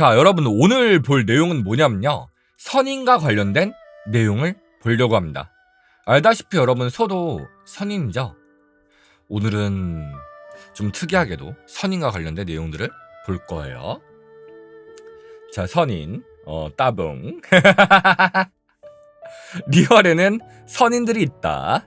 자, 여러분 오늘 볼 내용은 뭐냐면요. 선인과 관련된 내용을 보려고 합니다. 알다시피 여러분 소도 선인이죠. 오늘은 좀 특이하게도 선인과 관련된 내용들을 볼 거예요. 자, 선인, 어, 따봉. 리얼에는 선인들이 있다.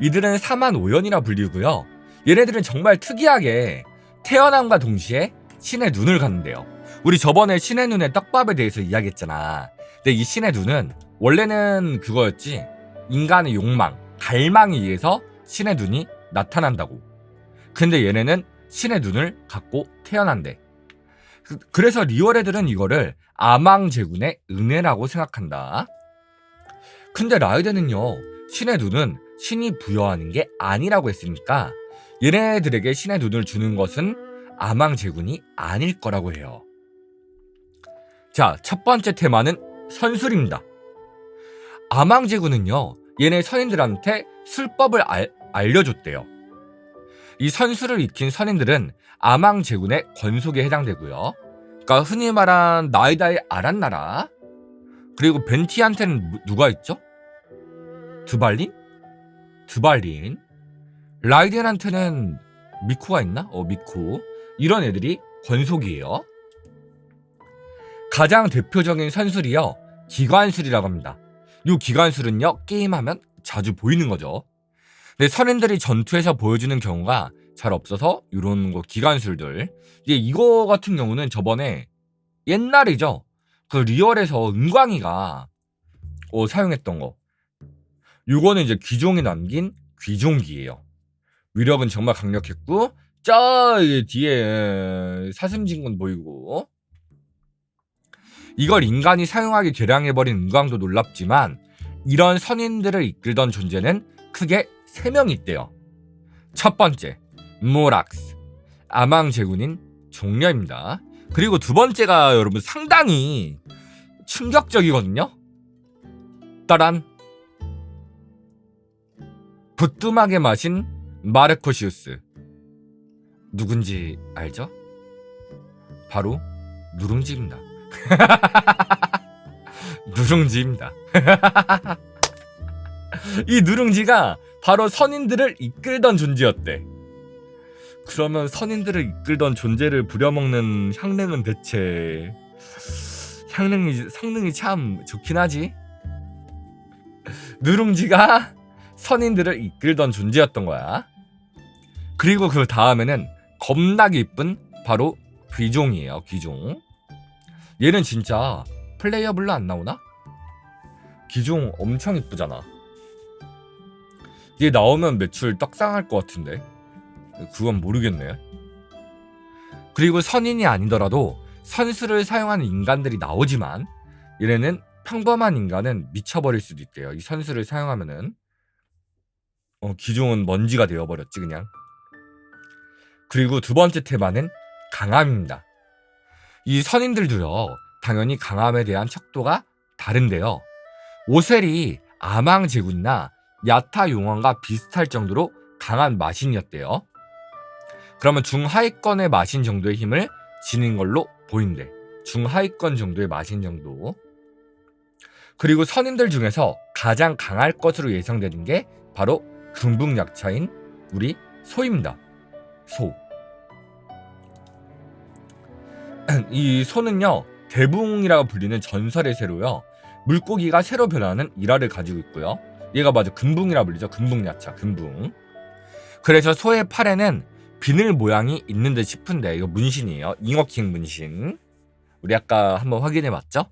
이들은 사만 오연이라 불리고요. 얘네들은 정말 특이하게 태어남과 동시에 신의 눈을 갖는데요. 우리 저번에 신의 눈의 떡밥에 대해서 이야기했잖아. 근데 이 신의 눈은 원래는 그거였지. 인간의 욕망, 갈망에 의해서 신의 눈이 나타난다고. 근데 얘네는 신의 눈을 갖고 태어난대. 그- 그래서 리얼 애들은 이거를 아망제군의 은혜라고 생각한다. 근데 라이드는요, 신의 눈은 신이 부여하는 게 아니라고 했으니까 얘네들에게 신의 눈을 주는 것은 아망제군이 아닐 거라고 해요. 자, 첫 번째 테마는 선술입니다. 아망제군은요, 얘네 선인들한테 술법을 알, 알려줬대요. 이 선술을 익힌 선인들은 아망제군의 권속에 해당되고요. 그러니까 흔히 말한 나이다의 아란나라 그리고 벤티한테는 누- 누가 있죠? 드발린? 드발린 라이덴한테는 미코가 있나? 어 미코 이런 애들이 권속이에요. 가장 대표적인 선술이요 기관술이라고 합니다. 이 기관술은요 게임하면 자주 보이는 거죠. 근데 선인들이 전투에서 보여주는 경우가 잘 없어서 이런 거 기관술들 이제 이거 같은 경우는 저번에 옛날이죠. 그 리얼에서 은광이가 어, 사용했던 거. 요거는 이제 귀종이 남긴 귀종기예요. 위력은 정말 강력했고 저 뒤에 사슴진군 보이고 이걸 인간이 사용하게 개량해버린 은광도 놀랍지만 이런 선인들을 이끌던 존재는 크게 세 명이 있대요. 첫 번째 모락스 아망제군인 종려입니다. 그리고 두 번째가 여러분 상당히 충격적이거든요. 따란 부뚜막에 마신 마르코시우스 누군지 알죠? 바로 누룽지입니다. 누룽지입니다. 이 누룽지가 바로 선인들을 이끌던 존재였대. 그러면 선인들을 이끌던 존재를 부려먹는 향릉은 대체 향릉이 성능이 참 좋긴 하지. 누룽지가 선인들을 이끌던 존재였던 거야. 그리고 그 다음에는 겁나게 이쁜 바로 귀종이에요. 귀종. 얘는 진짜 플레이어블로 안 나오나? 귀종 엄청 이쁘잖아. 얘 나오면 매출 떡상할 것 같은데. 그건 모르겠네. 그리고 선인이 아니더라도 선수를 사용하는 인간들이 나오지만 얘네는 평범한 인간은 미쳐버릴 수도 있대요. 이 선수를 사용하면은 어, 기종은 먼지가 되어버렸지 그냥. 그리고 두 번째 테마는 강함입니다. 이 선인들도요 당연히 강함에 대한 척도가 다른데요. 오셀이 아망 제군이나 야타 용왕과 비슷할 정도로 강한 마신이었대요. 그러면 중하위권의 마신 정도의 힘을 지닌 걸로 보인대. 중하위권 정도의 마신 정도. 그리고 선인들 중에서 가장 강할 것으로 예상되는 게 바로 금붕약차인 우리 소입니다. 소. 이 소는요 대붕이라고 불리는 전설의 새로요 물고기가 새로 변하는 일화를 가지고 있고요. 얘가 맞아 금붕이라 불리죠. 금붕야차 금붕. 그래서 소의 팔에는 비늘 모양이 있는 듯 싶은데 이거 문신이에요. 잉어킹 문신. 우리 아까 한번 확인해 봤죠?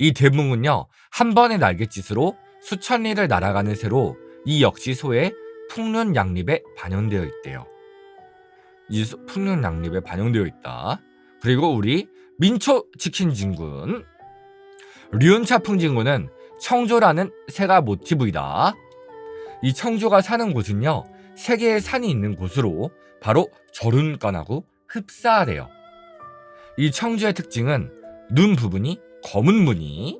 이 대붕은요 한 번의 날갯짓으로 수천 리를 날아가는 새로 이 역시 소의 풍륜 양립에 반영되어 있대요. 이 소- 풍륜 양립에 반영되어 있다. 그리고 우리 민초 치킨 진군 류은차풍 진군은 청조라는 새가 모티브이다. 이 청조가 사는 곳은요 세 개의 산이 있는 곳으로 바로 절운간하고 흡사하래요. 이 청주의 특징은 눈 부분이 검은 무늬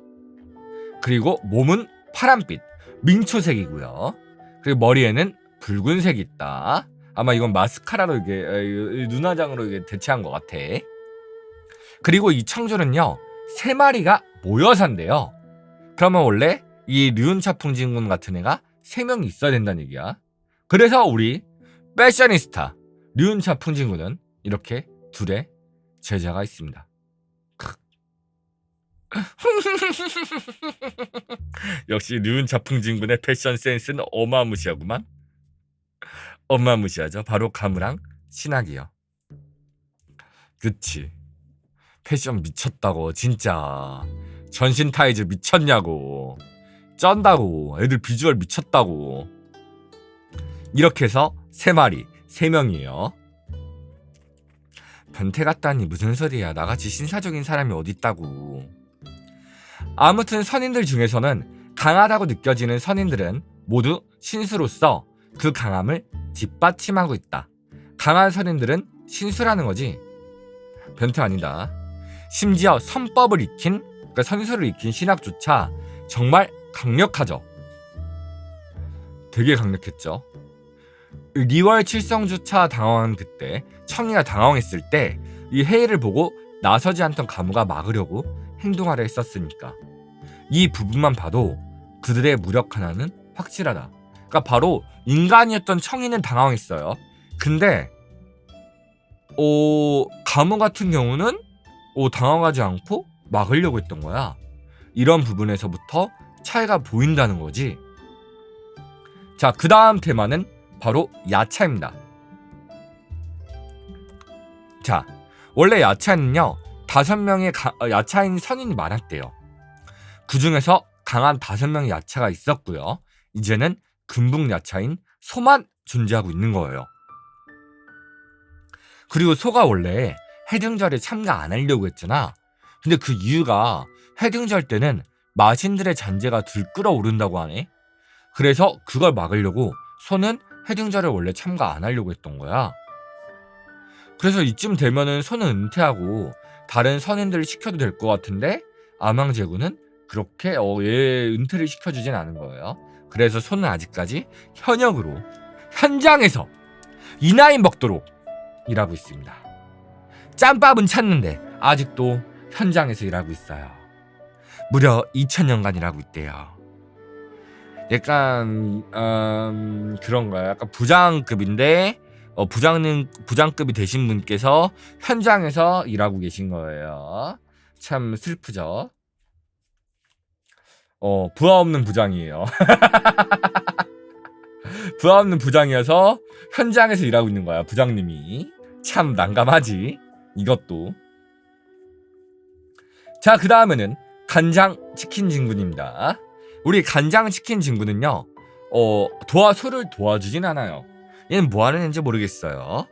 그리고 몸은 파란빛 민초색이고요. 그리고 머리에는 붉은색이 있다. 아마 이건 마스카라로 이게 에, 이 눈화장으로 이게 대체한 것 같아. 그리고 이 청조는요 세 마리가 모여 산대요. 그러면 원래 이 류은차 풍진군 같은 애가 세 명이 있어야 된다는 얘기야. 그래서 우리 패셔니스타 류은차 풍진군은 이렇게 둘의 제자가 있습니다. 역시 류은차 풍진군의 패션 센스는 어마무시하구만. 어마무시하죠. 바로 가무랑 신학이요. 그치. 패션 미쳤다고 진짜. 전신 타이즈 미쳤냐고. 쩐다고. 애들 비주얼 미쳤다고. 이렇게 해서 세 마리, 세 명이에요. 변태 같다니 무슨 소리야. 나같이 신사적인 사람이 어딨다고. 아무튼 선인들 중에서는 강하다고 느껴지는 선인들은 모두 신수로서 그 강함을 뒷받침하고 있다. 강한 선인들은 신수라는 거지. 변태 아니다. 심지어 선법을 익힌, 그러니까 선수를 익힌 신학조차 정말 강력하죠. 되게 강력했죠. 리월 칠성조차 당황한 그때, 청이가 당황했을 때이 회의를 보고 나서지 않던 가무가 막으려고 행동하려 했었으니까. 이 부분만 봐도 그들의 무력 하나는 확실하다. 그러니까 바로 인간이었던 청이는 당황했어요. 근데 어, 가무 같은 경우는 어, 당황하지 않고 막으려고 했던 거야. 이런 부분에서부터 차이가 보인다는 거지. 자, 그 다음 테마는 바로 야차입니다. 자, 원래 야차는요, 다섯 명의 가- 어, 야차인 선인이 많았대요. 그 중에서 강한 다섯 명의 야차가 있었고요. 이제는 금붕 야차인 소만 존재하고 있는 거예요. 그리고 소가 원래 해등절에 참가 안 하려고 했잖아. 근데 그 이유가 해등절 때는 마신들의 잔재가 들끓어 오른다고 하네. 그래서 그걸 막으려고 소는 해등절에 원래 참가 안 하려고 했던 거야. 그래서 이쯤 되면은 소는 은퇴하고 다른 선인들을 시켜도 될 것 같은데 아망제군은 그렇게 어, 얘 은퇴를 시켜주진 않은 거예요. 그래서 소는 아직까지 현역으로 현장에서 이나인 먹도록 일하고 있습니다. 짬밥은 찾는데 아직도 현장에서 일하고 있어요. 무려 2000년간 일하고 있대요. 약간 음, 그런 거야. 약간 부장급인데 어, 부장님 부장급이 되신 분께서 현장에서 일하고 계신 거예요. 참 슬프죠. 어, 부하 없는 부장이에요. 부하 없는 부장이어서 현장에서 일하고 있는 거야, 부장님이. 참 난감하지. 이것도. 자, 그 다음에는 간장 치킨 진군입니다. 우리 간장 치킨 진군은요, 어, 도와, 소를 도와주진 않아요. 얘는 뭐 하는 애인지 모르겠어요.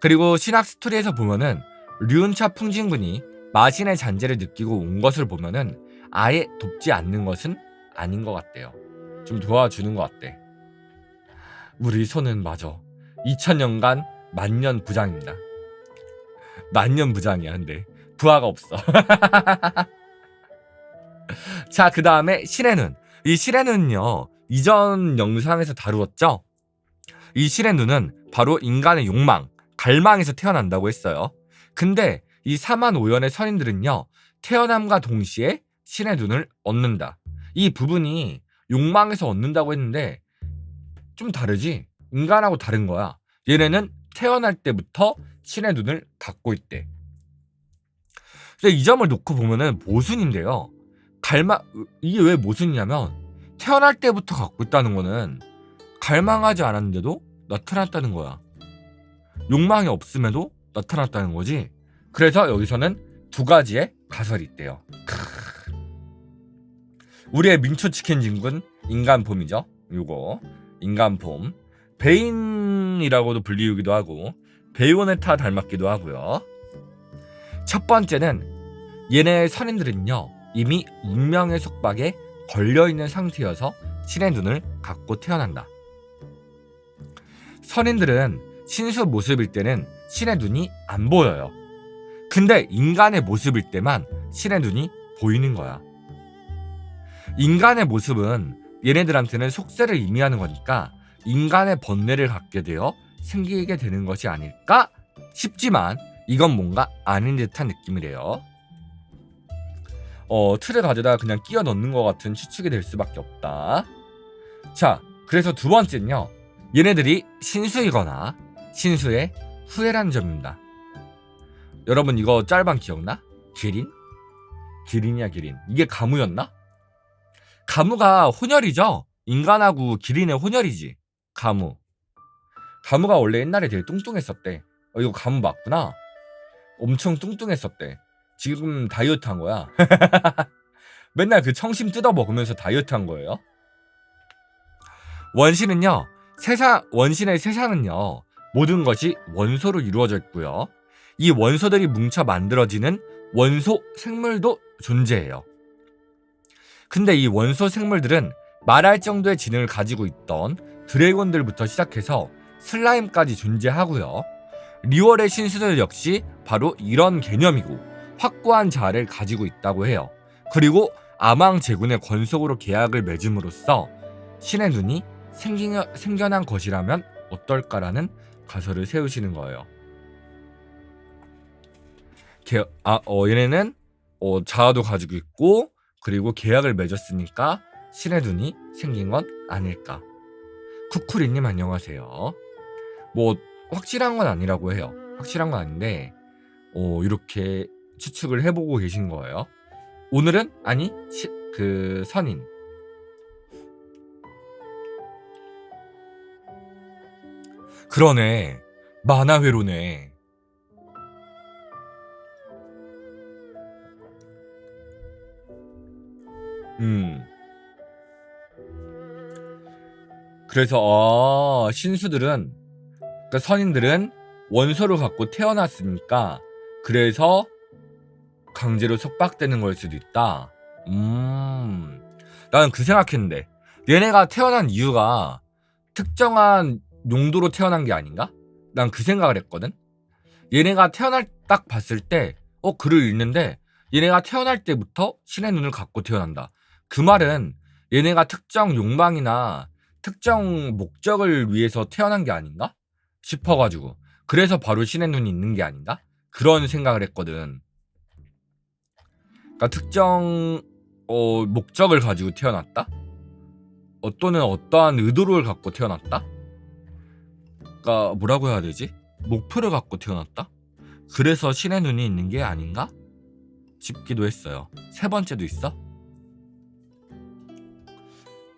그리고 신학 스토리에서 보면은 류은차 풍진군이 마신의 잔재를 느끼고 온 것을 보면은 아예 돕지 않는 것은 아닌 것 같대요. 좀 도와주는 것 같대. 우리 손은 마저 2000년간 만년 부장입니다. 만년 부장이야, 근데 부하가 없어. 자, 그 다음에 실의 이 실의 눈은요, 이전 영상에서 다루었죠? 이 실의 눈은 바로 인간의 욕망, 갈망에서 태어난다고 했어요. 근데 이 사만 오연의 선인들은요, 태어남과 동시에 신의 눈을 얻는다. 이 부분이 욕망에서 얻는다고 했는데 좀 다르지? 인간하고 다른 거야. 얘네는 태어날 때부터 신의 눈을 갖고 있대. 근데 이 점을 놓고 보면은 모순인데요. 갈망 이게 왜 모순이냐면 태어날 때부터 갖고 있다는 거는 갈망하지 않았는데도 나타났다는 거야. 욕망이 없음에도 나타났다는 거지. 그래서 여기서는 두 가지의 가설이 있대요. 우리의 민초치킨 진군 인간폼이죠. 요거 인간폼 베인이라고도 불리우기도 하고 베이오네타 닮았기도 하고요. 첫 번째는 얘네 선인들은요 이미 운명의 속박에 걸려 있는 상태여서 신의 눈을 갖고 태어난다. 선인들은 신수 모습일 때는 신의 눈이 안 보여요. 근데 인간의 모습일 때만 신의 눈이 보이는 거야. 인간의 모습은 얘네들한테는 속세를 의미하는 거니까 인간의 번뇌를 갖게 되어 생기게 되는 것이 아닐까 싶지만 이건 뭔가 아닌 듯한 느낌이래요. 어, 틀을 가져다 그냥 끼워 넣는 것 같은 추측이 될 수밖에 없다. 자, 그래서 두 번째는요. 얘네들이 신수이거나 신수의 후예라는 점입니다. 여러분 이거 짤방 기억나? 기린? 기린이야 기린. 이게 가무였나? 가무가 혼혈이죠? 인간하고 기린의 혼혈이지. 가무. 가무가 원래 옛날에 되게 뚱뚱했었대. 어, 이거 가무 맞구나. 엄청 뚱뚱했었대. 지금 다이어트 한 거야. 맨날 그 청심 뜯어 먹으면서 다이어트 한 거예요. 원신은요, 세상, 원신의 세상은요, 모든 것이 원소로 이루어져 있고요. 이 원소들이 뭉쳐 만들어지는 원소 생물도 존재해요. 근데 이 원소 생물들은 말할 정도의 지능을 가지고 있던 드래곤들부터 시작해서 슬라임까지 존재하고요. 리월의 신수들 역시 바로 이런 개념이고 확고한 자아를 가지고 있다고 해요. 그리고 아망 제군의 권속으로 계약을 맺음으로써 신의 눈이 생기, 생겨난 것이라면 어떨까라는 가설을 세우시는 거예요. 개, 아, 어, 얘네는 어, 자아도 가지고 있고 그리고 계약을 맺었으니까 신의 눈이 생긴 건 아닐까. 쿠쿠리님 안녕하세요. 뭐 확실한 건 아니라고 해요. 확실한 건 아닌데 어, 이렇게 추측을 해보고 계신 거예요. 오늘은 아니 시, 그 선인 그러네 만화회로네 음 그래서 어, 신수들은 그러니까 선인들은 원소를 갖고 태어났으니까 그래서 강제로 속박되는 걸 수도 있다. 음, 나는 그 생각했는데 얘네가 태어난 이유가 특정한 용도로 태어난 게 아닌가? 난 그 생각을 했거든. 얘네가 태어날 딱 봤을 때, 어 글을 읽는데 얘네가 태어날 때부터 신의 눈을 갖고 태어난다. 그 말은 얘네가 특정 욕망이나 특정 목적을 위해서 태어난 게 아닌가? 싶어가지고 그래서 바로 신의 눈이 있는 게 아닌가? 그런 생각을 했거든. 그러니까 특정 어, 목적을 가지고 태어났다? 어, 또는 어떠한 의도를 갖고 태어났다? 그러니까 뭐라고 해야 되지? 목표를 갖고 태어났다? 그래서 신의 눈이 있는 게 아닌가? 싶기도 했어요. 세 번째도 있어?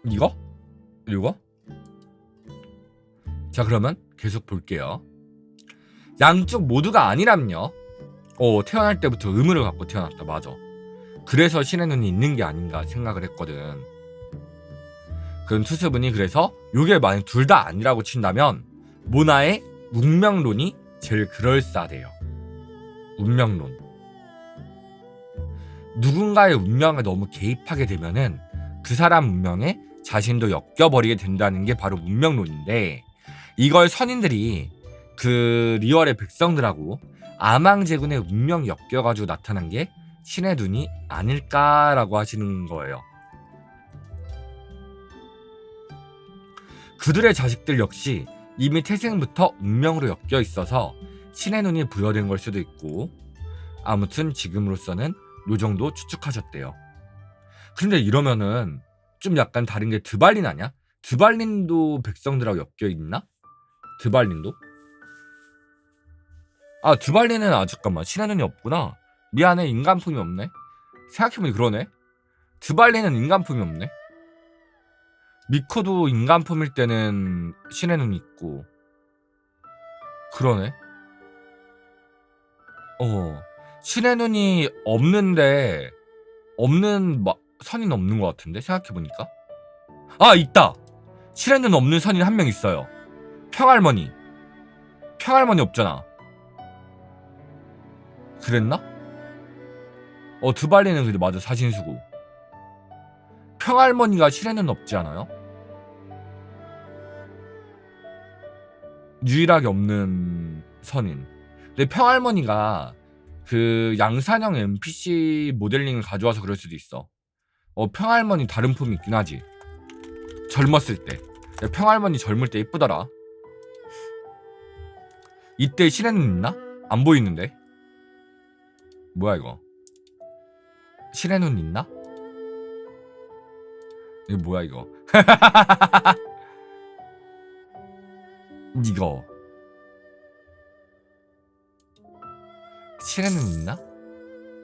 이거? 이거? 자 그러면 계속 볼게요. 양쪽 모두가 아니람요. 어 태어날 때부터 의무를 갖고 태어났다. 맞아. 그래서 신의 눈이 있는 게 아닌가 생각을 했거든. 그럼 투수분이 그래서 요게 만약 둘 다 아니라고 친다면 모나의 운명론이 제일 그럴싸해요. 운명론. 누군가의 운명에 너무 개입하게 되면은 그 사람 운명에 자신도 엮여버리게 된다는 게 바로 운명론인데 이걸 선인들이 그 리얼의 백성들하고 아망제군의 운명 엮여가지고 나타난 게 신의 눈이 아닐까라고 하시는 거예요. 그들의 자식들 역시 이미 태생부터 운명으로 엮여 있어서 신의 눈이 부여된 걸 수도 있고 아무튼 지금으로서는 요 정도 추측하셨대요. 근데 이러면은 좀 약간 다른 게 드발린 아냐? 드발린도 백성들하고 엮여 있나? 드발린도? 아 드발린은 아 잠깐만 신의 눈이 없구나. 미안해 인간품이 없네. 생각해보니 그러네. 드발린은 인간품이 없네. 미코도 인간품일 때는 신의 눈이 있고 그러네. 어 신의 눈이 없는데 없는 마, 선인 없는 것 같은데 생각해보니까 아 있다. 신의 눈 없는 선인 한 명 있어요. 평할머니. 평할머니 없잖아. 그랬나? 어 드발리는 근데 맞아 사신수고 평할머니가 실에는 없지 않아요? 유일하게 없는 선인 근데 평할머니가 그 양산형 NPC 모델링을 가져와서 그럴 수도 있어 어 평할머니 다른 품이 있긴 하지 젊었을 때 평할머니 젊을 때 이쁘더라 이때 실에는 있나? 안 보이는데 뭐야 이거? 실의 눈 있나? 이거 뭐야 이거? 이거 실의 눈 있나?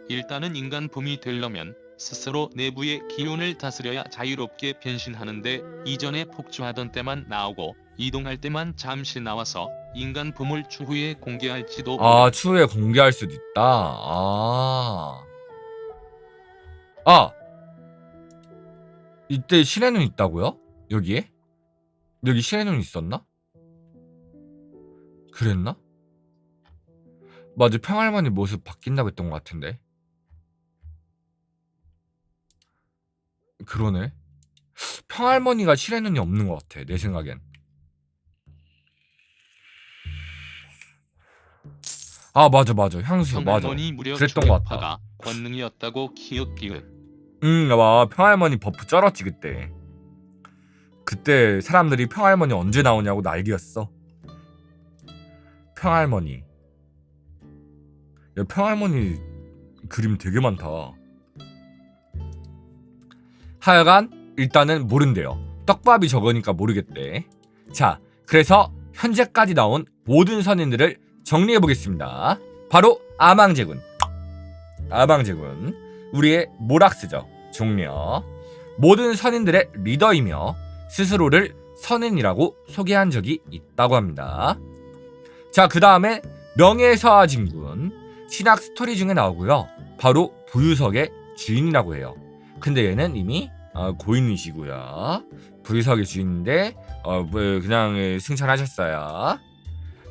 일단은 인간 봄이 되려면 스스로 내부의 기운을 다스려야 자유롭게 변신하는데 이전에 폭주하던 때만 나오고 이동할 때만 잠시 나와서 인간 봄을 추후에 공개할지도 아 추후에 공개할 수도 있다. 아. 아. 이때 신의 눈 있다고요? 여기에? 여기 신의 눈 있었나? 그랬나? 맞아 평할머니 모습 바뀐다고 했던 것 같은데. 그러네. 평할머니가 신의 눈이 없는 것 같아 내 생각엔. 아 맞아 맞아 향수 맞아. 평할머니 무려 그랬던 것 같다. 초계파가 권능이었다고 기억기억 응, 와 평할머니 버프 쩔었지 그때. 그때 사람들이 평할머니 언제 나오냐고 난리였어. 평할머니. 야 평할머니 그림 되게 많다. 하여간 일단은 모른대요. 떡밥이 적으니까 모르겠대. 자, 그래서 현재까지 나온 모든 선인들을 정리해 보겠습니다. 바로 아망제군. 아망제군. 우리의 모락스죠. 종려. 모든 선인들의 리더이며 스스로를 선인이라고 소개한 적이 있다고 합니다. 자, 그 다음에 명예서하진군. 신학 스토리 중에 나오고요. 바로 부유석의 주인이라고 해요. 근데 얘는 이미 어, 고인이시고요. 부유석의 주인인데 어, 뭐 그냥 예, 승천하셨어요.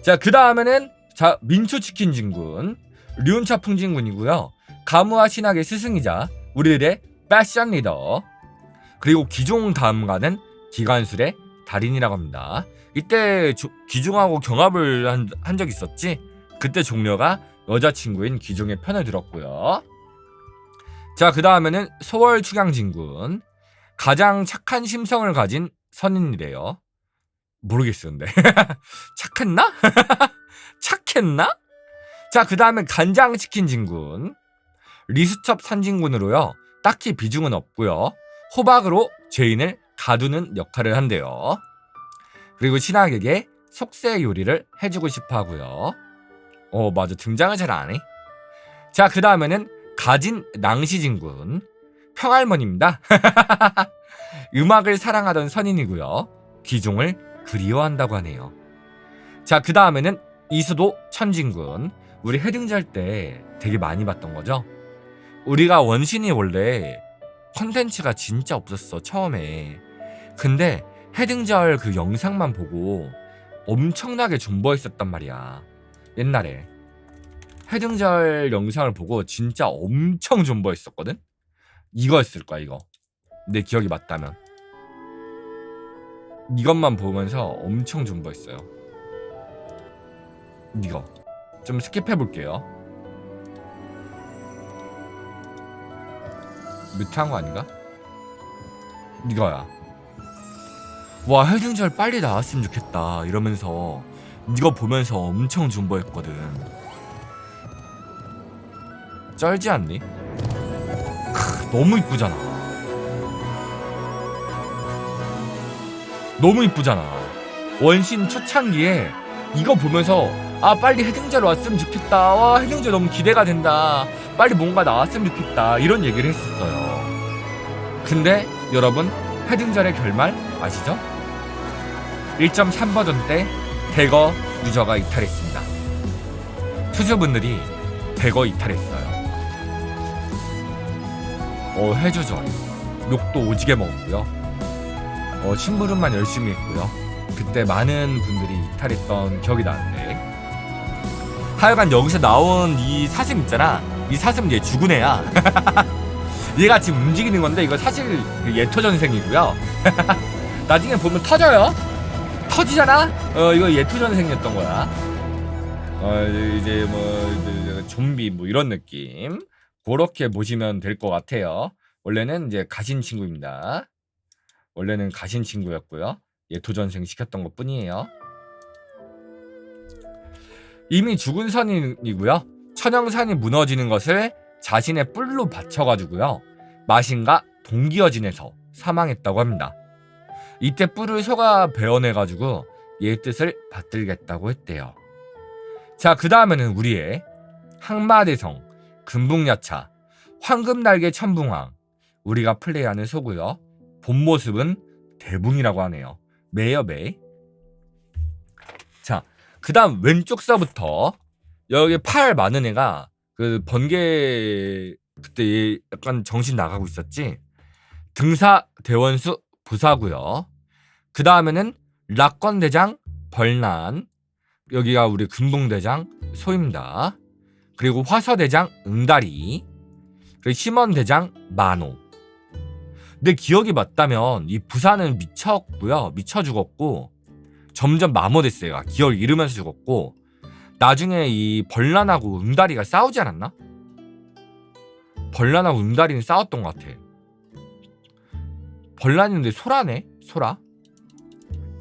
자, 그 다음에는 자 민초치킨 진군, 류운차 풍진군이고요. 가무와 신학의 스승이자 우리들의 패션 리더 그리고 기종 다음가는 기관술의 달인이라고 합니다. 이때 조- 기종하고 경합을 한, 한적 있었지? 그때 종려가 여자친구인 기종의 편을 들었고요. 자, 그 다음에는 소월 축양진군. 가장 착한 심성을 가진 선인이래요. 모르겠었는데. 착했나? 착했나? 자, 그 다음에 간장치킨 진군. 리스첩 산진군으로요. 딱히 비중은 없고요. 호박으로 죄인을 가두는 역할을 한대요. 그리고 신학에게 속세 요리를 해주고 싶어 하고요. 어, 맞아. 등장을 잘 안 해. 자, 그 다음에는 가진 낭시진군. 평할머니입니다. 음악을 사랑하던 선인이고요. 귀종을 그리워한다고 하네요. 자, 그 다음에는 이수도 천진군. 우리 해등절 때 되게 많이 봤던 거죠. 우리가 원신이 원래 컨텐츠가 진짜 없었어 처음에. 근데 해등절 그 영상만 보고 엄청나게 존버했었단 말이야. 옛날에. 해등절 영상을 보고 진짜 엄청 존버했었거든? 이거였을 거야 이거. 내 기억이 맞다면. 이것만 보면서 엄청 존버했어요 이거 좀 스킵해 볼게요 뮤트한 거 아닌가? 이거야. 와 해등절 빨리 나왔으면 좋겠다 이러면서 이거 보면서 엄청 존버했거든. 쩔지 않니? 크, 너무 이쁘잖아. 너무 이쁘잖아. 원신 초창기에 이거 보면서 아 빨리 해등절 왔으면 좋겠다. 와 해등절 너무 기대가 된다. 빨리 뭔가 나왔으면 좋겠다 이런 얘기를 했었어요. 근데 여러분 해등절의 결말 아시죠? 1.3 버전 때 대거 유저가 이탈했습니다. 투수분들이 대거 이탈했어요. 어 해주절 욕도 오지게 먹었고요. 어 심부름만 열심히 했고요. 그때 많은 분들이 이탈했던 기억이 나는데 하여간 여기서 나온 이 사슴 있잖아. 이 사슴 얘 죽은 애야. 얘가 지금 움직이는 건데 이거 사실 그 예토전생이고요. 나중에 보면 터져요. 터지잖아. 어 이거 예토전생이었던 거야. 어 이제 뭐 이제 좀비 뭐 이런 느낌. 그렇게 보시면 될 것 같아요. 원래는 이제 가신 친구입니다. 원래는 가신 친구였고요. 예토전생 시켰던 것 뿐이에요. 이미 죽은 선이고요. 천영산이 무너지는 것을 자신의 뿔로 받쳐가지고요 마신과 동기어진에서 사망했다고 합니다. 이때 뿔을 소가 베어내가지고 얘의 뜻을 받들겠다고 했대요. 자, 그 다음에는 우리의 항마대성, 금붕야차, 황금날개 천붕왕 우리가 플레이하는 소고요. 본 모습은 대붕이라고 하네요. 매여 매. 자, 그 다음 왼쪽 서부터 여기 팔 많은 애가 그 번개 그때 얘 약간 정신 나가고 있었지. 등사 대원수 부사고요. 그 다음에는 락건 대장 벌난 여기가 우리 금붕 대장 소입니다. 그리고 화서 대장 응다리 그리고 심원 대장 만호. 내 기억이 맞다면 이 부사는 미쳤고요. 미쳐 죽었고 점점 마모됐어요. 기억을 잃으면서 죽었고 나중에 이 벌란하고 응다리가 싸우지 않았나? 벌란하고 응다리는 싸웠던 것 같아. 벌란인데 소라네? 소라?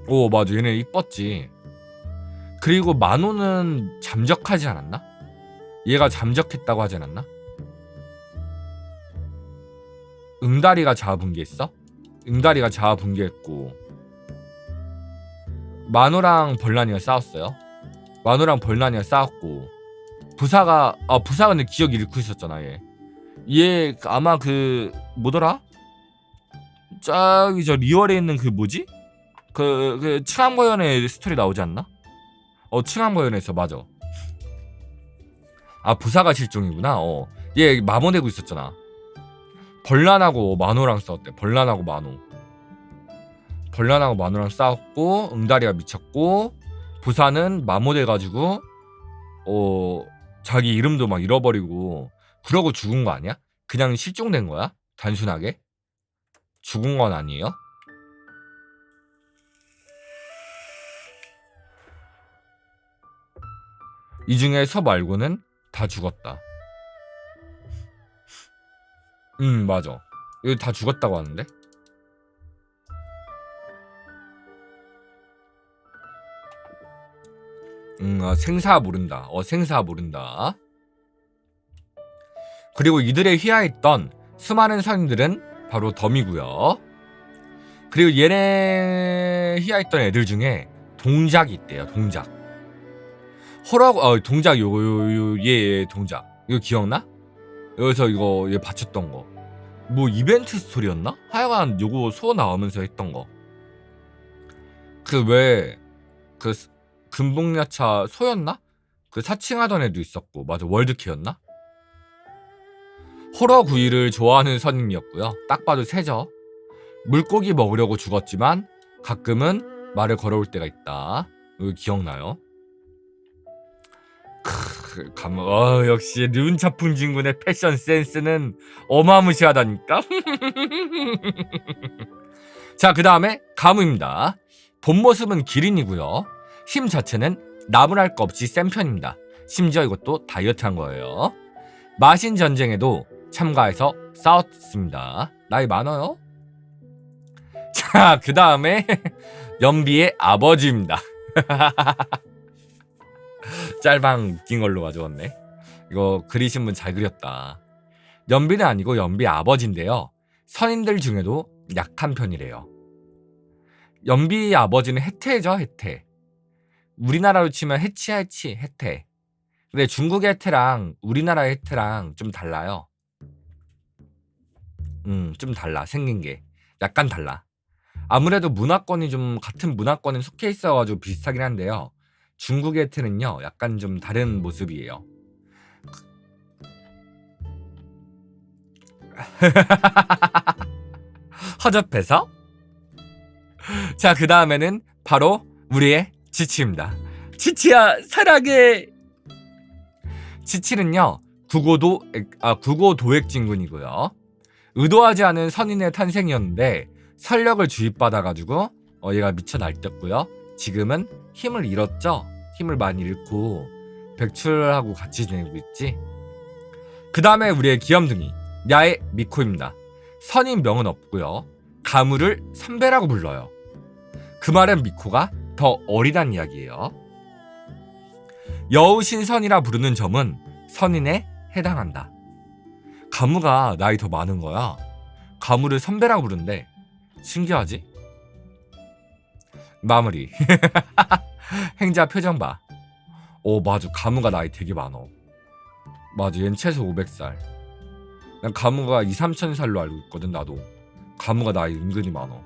오 맞아 얘네 이뻤지. 그리고 만호는 잠적하지 않았나? 얘가 잠적했다고 하지 않았나? 응다리가 자아분개했어? 응다리가 자아분개했고 만호랑 벌란이가 싸웠어요. 만호랑 벌란이가 싸웠고 부사가 아 부사가 근데 기억 잃고 있었잖아 얘. 얘 아마 그 뭐더라? 저기 저 리월에 있는 그 뭐지? 그, 그 층암거연의 스토리 나오지 않나? 어 층암거연에서 맞아. 아 부사가 실종이구나. 어. 얘 마모되고 있었잖아. 벌란하고 만호랑 싸웠대. 벌란하고 만호. 벌란하고 만호랑 싸웠고 응다리가 미쳤고 부사는 마모돼가지고 어 자기 이름도 막 잃어버리고 그러고 죽은 거 아니야? 그냥 실종된 거야? 단순하게? 죽은 건 아니에요? 이 중에 서 말고는 다 죽었다. 음 맞아. 이거 다 죽었다고 하는데? 음, 아, 생사 모른다. 어, 생사 모른다. 그리고 이들의 휘하했던 수많은 선인들은 바로 덤이고요. 그리고 얘네 휘하했던 애들 중에 동작이 있대요. 동작. 호러 어 동작 요거 요얘 얘 동작. 이거 기억나? 여기서 이거 얘 받쳤던 거. 뭐 이벤트 스토리였나? 하여간 요거 소 나오면서 했던 거. 그 왜 그 금붕야차 소였나? 그 사칭하던 애도 있었고 맞아 월드키였나? 호러 구이를 좋아하는 선임이었고요. 딱 봐도 새죠. 물고기 먹으려고 죽었지만 가끔은 말을 걸어올 때가 있다. 이거 기억나요? 크, 감, 어, 역시 륜차풍 진군의 패션 센스는 어마무시하다니까. 자, 그 다음에 가무입니다. 본 모습은 기린이고요. 힘 자체는 나무랄 거 없이 센 편입니다. 심지어 이것도 다이어트 한 거예요. 마신 전쟁에도 참가해서 싸웠습니다. 나이 많아요? 자, 그 다음에 연비의 아버지입니다. 짤방 웃긴 걸로 가져왔네. 이거 그리신 분 잘 그렸다. 연비는 아니고 연비 아버지인데요. 선인들 중에도 약한 편이래요. 연비 아버지는 해태죠, 해태. 우리나라로 치면 해치야 해치, 해태. 근데 중국의 해태랑 우리나라의 해태랑 좀 달라요. 음, 좀 달라. 생긴 게. 약간 달라. 아무래도 문화권이 좀 같은 문화권에 속해 있어가지고 비슷하긴 한데요. 중국의 해태는요, 약간 좀 다른 모습이에요. 허접해서? 자, 그 다음에는 바로 우리의 지치입니다. 지치야, 사랑해! 지치는요, 구고도, 아, 구고 도액진군이고요. 의도하지 않은 선인의 탄생이었는데, 설력을 주입받아가지고, 어, 얘가 미쳐 날뛰었고요. 지금은 힘을 잃었죠? 힘을 많이 잃고, 백출하고 같이 지내고 있지? 그 다음에 우리의 귀염둥이, 야의 미코입니다. 선인 명은 없고요. 가물을 선배라고 불러요. 그 말은 미코가 더 어리단 이야기예요. 여우신선이라 부르는 점은 선인에 해당한다. 가무가 나이 더 많은 거야. 가무를 선배라고 부른대. 신기하지? 마무리. 행자 표정 봐. 오 맞아 가무가 나이 되게 많어. 맞아 얜 최소 500살. 난 가무가 2, 3천 살로 알고 있거든 나도. 가무가 나이 은근히 많어.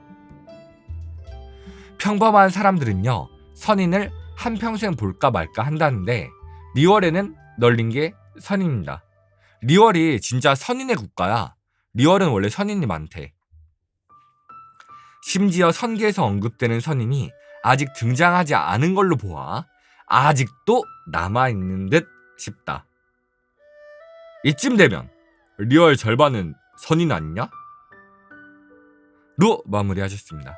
평범한 사람들은요 선인을 한평생 볼까 말까 한다는데 리월에는 널린 게 선인입니다. 리월이 진짜 선인의 국가야. 리월은 원래 선인이 많대. 심지어 선계에서 언급되는 선인이 아직 등장하지 않은 걸로 보아 아직도 남아있는 듯 싶다. 이쯤 되면 리월 절반은 선인 아니냐? 로 마무리하셨습니다.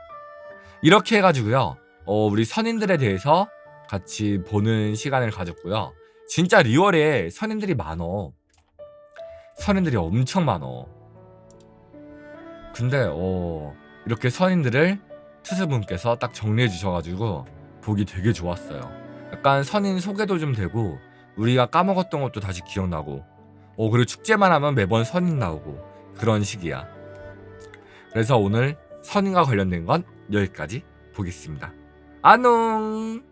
이렇게 해가지고요. 어, 우리 선인들에 대해서 같이 보는 시간을 가졌고요. 진짜 리월에 선인들이 많어. 선인들이 엄청 많어. 근데 어 이렇게 선인들을 투수분께서 딱 정리해 주셔가지고 보기 되게 좋았어요. 약간 선인 소개도 좀 되고 우리가 까먹었던 것도 다시 기억나고 어 그리고 축제만 하면 매번 선인 나오고 그런 식이야. 그래서 오늘 선인과 관련된 건 여기까지 보겠습니다. 안녕.